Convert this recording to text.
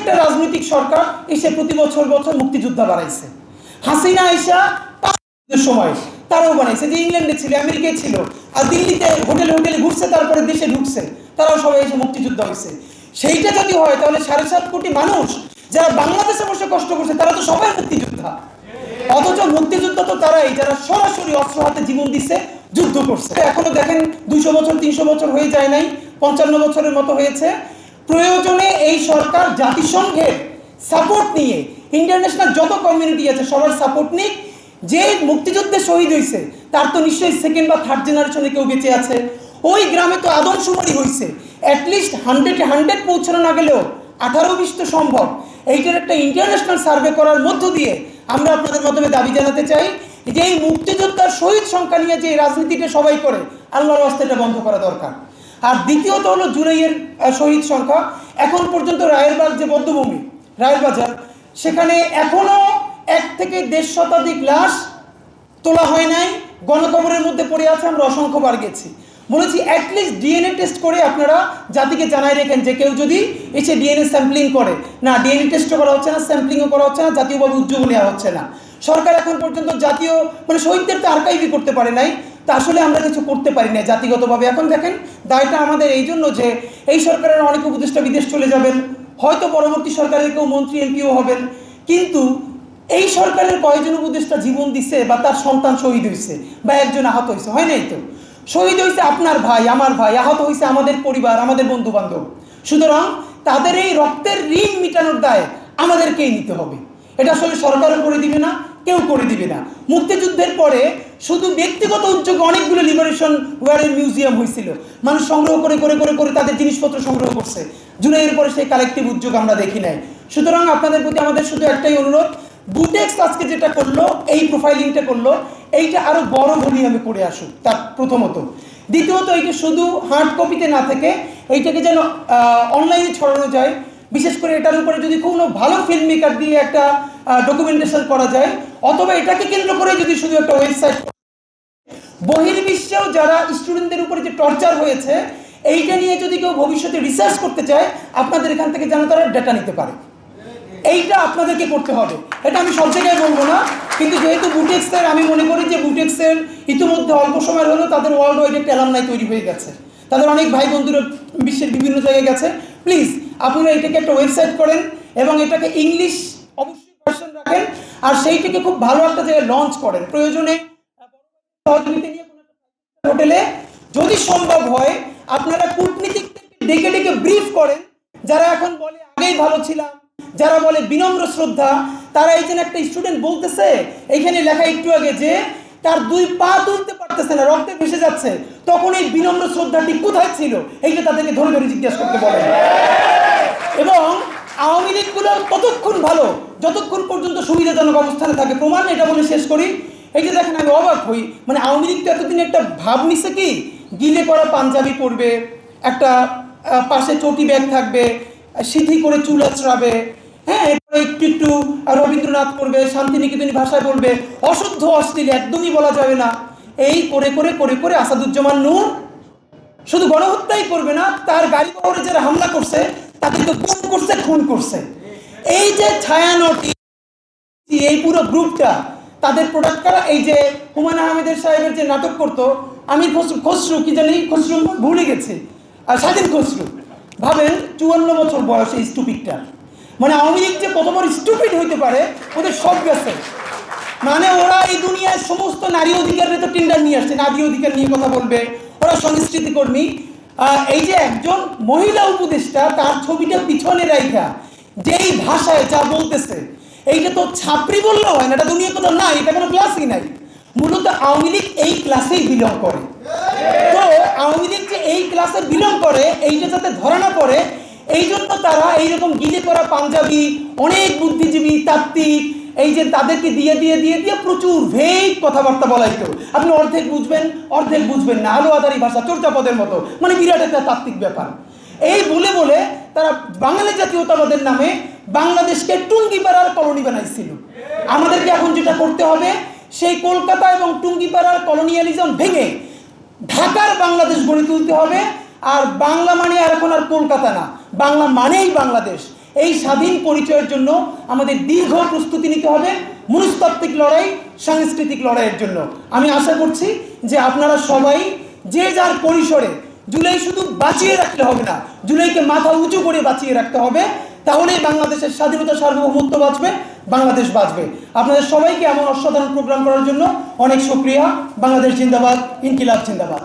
প্রত্যেকটা রাজনৈতিক সরকার এসে প্রতি বছর বছর মুক্তিযোদ্ধা বাড়াইছে হাসিনা আইসা সময় তারাও বানাইছে। যে ইংল্যান্ডে ছিল, আমেরিকায় ছিল, আর দিল্লিতে হোটেলে হোটেলে ঘুরছে, তারপরে দেশে ঢুকছে, তারাও সবাই এসে মুক্তিযুদ্ধ হয়েছে সেইটা যদি হয়, তাহলে সাড়ে সাত কোটি মানুষ যারা বাংলাদেশে বসে কষ্ট করছে, তারা তো সবাই মুক্তিযোদ্ধা। অথচ মুক্তিযোদ্ধা তো তারাই, যারা সরাসরি অস্ত্র হাতে জীবন দিচ্ছে যুদ্ধ করছে। এখনও দেখেন, দুইশো বছর, তিনশো বছর হয়ে যায় নাই, পঞ্চান্ন বছরের মতো হয়েছে। প্রয়োজনে এই সরকার জাতিসংঘের সাপোর্ট নিয়ে ইন্টারন্যাশনাল যত কমিউনিটি আছে, সবার সাপোর্ট নিক। যে মুক্তিযুদ্ধে শহীদ হয়েছে তার তো নিশ্চয়ই সেকেন্ড বা থার্ড জেনারেশনে কেউ বেঁচে আছে। ওই গ্রামে তো আদমশুমারি হয়েছে অ্যাটলিস্ট হান্ড্রেডে হান্ড্রেড পৌঁছানো না গেলেও আঠারো বিশ তো সম্ভব। এইটার একটা ইন্টারন্যাশনাল সার্ভে করার মধ্য দিয়ে আমরা আপনাদের মাধ্যমে দাবি জানাতে চাই যে এই মুক্তিযোদ্ধার শহীদ সংখ্যা নিয়ে যে রাজনীতিটা সবাই করে, আল্লাহর এটা বন্ধ করা দরকার। আর দ্বিতীয়ত হলো জুলাইয়ের শহীদ সংখ্যা এখন পর্যন্ত রায়েরবাগ যে বদ্ধভূমি, রায়েরবাজার, সেখানে এখনও এক থেকে দেড় শতাধিক লাশ তোলা হয় নাই। গণকবরের মধ্যে পড়ে আছে, আমরা অসংখ্যবার গেছি। বলেছি অ্যাটলিস্ট ডিএনএ টেস্ট করে আপনারা জাতিকে জানাই রেখেন যে কেউ যদি এসে ডিএনএ স্যাম্পলিং করে। না ডিএনএ টেস্টও করা হচ্ছে না স্যাম্পলিংও করা হচ্ছে না, জাতীয়ভাবে উদ্যোগ নেওয়া হচ্ছে না। সরকার এখন পর্যন্ত জাতীয় মানে শহীদদের তো আর্কাইভই করতে পারে নাই। তা আসলে আমরা কিছু করতে পারি না জাতিগতভাবে। এখন দেখেন, দায়টা আমাদের এই জন্য যে এই সরকারের অনেক উপদেষ্টা বিদেশ চলে যাবেন, হয়তো পরবর্তী সরকারের কেউ মন্ত্রী, এমপিও হবেন, কিন্তু এই সরকারের কয়েকজন উপদেষ্টা জীবন দিছে বা তার সন্তান শহীদ হয়েছে বা একজন আহত হয়েছে হয় নাই তো? শহীদ হয়েছে আপনার ভাই, আমার ভাই, আহত হয়েছে আমাদের পরিবার, আমাদের বন্ধু বান্ধব সুতরাং তাদের এই রক্তের ঋণ মিটানোর দায় আমাদেরকেই নিতে হবে। এটা আসলে সরকারও করে দিবে না কেউ করে দিবে না। মুক্তিযুদ্ধের পরে শুধু ব্যক্তিগত উদ্যোগে অনেকগুলো লিবারেশন ওয়ারের মিউজিয়াম হয়েছিল। মানুষ সংগ্রহ করে করে করে করে তাদের জিনিসপত্র সংগ্রহ করছে। জুলাইয়ের পরে সেই কালেকটিভ উদ্যোগ আমরা দেখি নাই। সুতরাং আপনাদের প্রতি আমাদের শুধু একটাই অনুরোধ বুটেক্স আজকে যেটা করল, এই প্রোফাইলিংটা করল, এইটা আরও বড় ভলিউমে করে আসুক, তার প্রথমত। দ্বিতীয়ত, এইটা শুধু হার্ড কপিতে না থেকে এইটাকে যেন অনলাইনে ছড়ানো যায়। বিশেষ করে এটার উপরে যদি কোনো ভালো ফিল্ম মেকার দিয়ে একটা ডকুমেন্টেশন করা যায়। অথবা এটাকে কেন্দ্র করে যদি শুধু একটা ওয়েবসাইট বহির্বিশ্বেও যারা স্টুডেন্টদের উপরে যে টর্চার হয়েছে, এইটা নিয়ে যদি কেউ ভবিষ্যতে রিসার্চ করতে চায়, আপনাদের এখান থেকে যেন তারা ডেটা নিতে পারে। এইটা আপনাদেরকে করতে হবে। এটা আমি সব জায়গায় বলব না। কিন্তু যেহেতু বুটেক্সের আমি মনে করি যে বুটেক্সের ইতিমধ্যে অল্প সময় হলেও তাদের ওয়ার্ল্ড ওয়াইড একটা অ্যালামনাই তৈরি হয়ে গেছে। তাদের অনেক ভাই বন্ধুরা বিশ্বের বিভিন্ন জায়গায় গেছে। প্লিজ আপনারা এটাকে একটা ওয়েবসাইট করেন এবং এটাকে ইংলিশ রাখেন। আর সেইটাকে খুব ভালো একটা জায়গায় লঞ্চ করেন। প্রয়োজনে হোটেলে যদি সম্ভব হয়, আপনারা কূটনীতিক ডেকে ডেকে ব্রিফ করেন। যারা এখন বলে, আগেই ভালো ছিলাম। যারা বলে, বিনম্র শ্রদ্ধা। তারা এই একটা স্টুডেন্ট বলতেছে এইখানে লেখা একটু আগে যে, তার দুই পা তুলতে পারতেছে না, রক্তে ভেসে যাচ্ছে। তখন এই বিনম্র শ্রদ্ধাটি কোথায় ছিল? এইটা তাদেরকে ধরে ধরে জিজ্ঞেস করতে এবং আওয়ামী ততক্ষণ ভালো, যতক্ষণ পর্যন্ত সুবিধাজনক অবস্থানে থাকে। প্রমাণ এটা বলে শেষ করি। এই যে দেখেন, আমি অবাক হই। মানে আওয়ামী লীগ তো এতদিন একটা ভাব নিছে কি? গিলে করা পাঞ্জাবি পরবে, একটা পাশে চটি ব্যাগ থাকবে সিথি করে চুল আঁচড়াবে হ্যাঁ এরপরে একটু একটু রবীন্দ্রনাথ করবে শান্তিনিকেতনী ভাষায় বলবে, অশুদ্ধ, অশ্লীল, একদমই বলা যাবে না। এই করে করে করে করে আসাদুজ্জামান নূর শুধু গণহত্যাই করবে না, তার গাড়ি বহরে যারা হামলা করছে তাদেরকে খুন করছে খুন করছে। এই যে ছায়ানটি এই পুরো গ্রুপটা তাদের প্রোডাক্ট করা? এই যে হুমায়ুন আহমেদের সাহেবের যে নাটক করতো আমি খসরু কি জানি? খসরু ভুলে গেছি। আর স্বাধীন খসরু। ভাবেন চুয়ান্ন বছর বয়স স্টুপিকটা মানে আওয়ামী লীগ যে কত বড় স্টুপিড হইতে পারে, ওদের সব গেছে। মানে ওরা এই দুনিয়ায় সমস্ত নারী অধিকারের তো টেন্ডার নিয়ে আসছে, নারী অধিকার নিয়ে কথা বলবে, ওরা সংস্কৃতি কর্মী এই যে একজন মহিলা উপদেষ্টা, তার ছবিটা পিছনে রাইখা, যেই ভাষায় যা বলতেছে। এইটা তো ছাত্রী বললেও হয় না, এটা দুনিয়া কোথাও নাই, এটা কোনো ক্লাসই নাই। মূলত আওয়ামী লীগ এই ক্লাসেই বিলং করে। তো আওয়ামী লীগ যে এই ক্লাসে বিলং করে, এইটা যাতে ধরা না পড়ে এই জন্য তারা এইরকম গিলে করা পাঞ্জাবি, অনেক বুদ্ধিজীবী, তাত্ত্বিক এই যে তাদেরকে দিয়ে দিয়ে দিয়ে দিয়ে প্রচুর ভেগ কথাবার্তা বলাইতো। আপনি অর্ধেক বুঝবেন অর্ধেক বুঝবেন না। আলো আদারি ভাষা, চর্চাপদের মতো। মানে বিরাট একটা তাত্ত্বিক ব্যাপার। এই বলে বলে তারা বাঙালি জাতীয়তাবাদের নামে বাংলাদেশকে টুঙ্গিপাড়ার কলোনি বানাইছিল। আমাদেরকে এখন যেটা করতে হবে, সেই কলকাতা এবং টুঙ্গিপাড়ার কলোনিয়ালিজম ভেঙে ঢাকার বাংলাদেশ গড়ে তুলতে হবে। আর বাংলা মানে আর এখন আর কলকাতা না। বাংলা মানেই বাংলাদেশ। এই স্বাধীন পরিচয়ের জন্য আমাদের দীর্ঘ প্রস্তুতি নিতে হবে মনস্তাত্ত্বিক লড়াই, সাংস্কৃতিক লড়াইয়ের জন্য। আমি আশা করছি যে আপনারা সবাই যে যার পরিসরে জুলাই শুধু বাঁচিয়ে রাখলে হবে না, জুলাইকে মাথা উঁচু করে বাঁচিয়ে রাখতে হবে, তাহলেই বাংলাদেশের স্বাধীনতা সার্বভৌমত্ব বাঁচবে, বাংলাদেশ বাঁচবে। আপনাদের সবাইকে এমন অসাধারণ প্রোগ্রাম করার জন্য অনেক শুক্রিয়া। বাংলাদেশ জিন্দাবাদ, ইনকিলাব জিন্দাবাদ।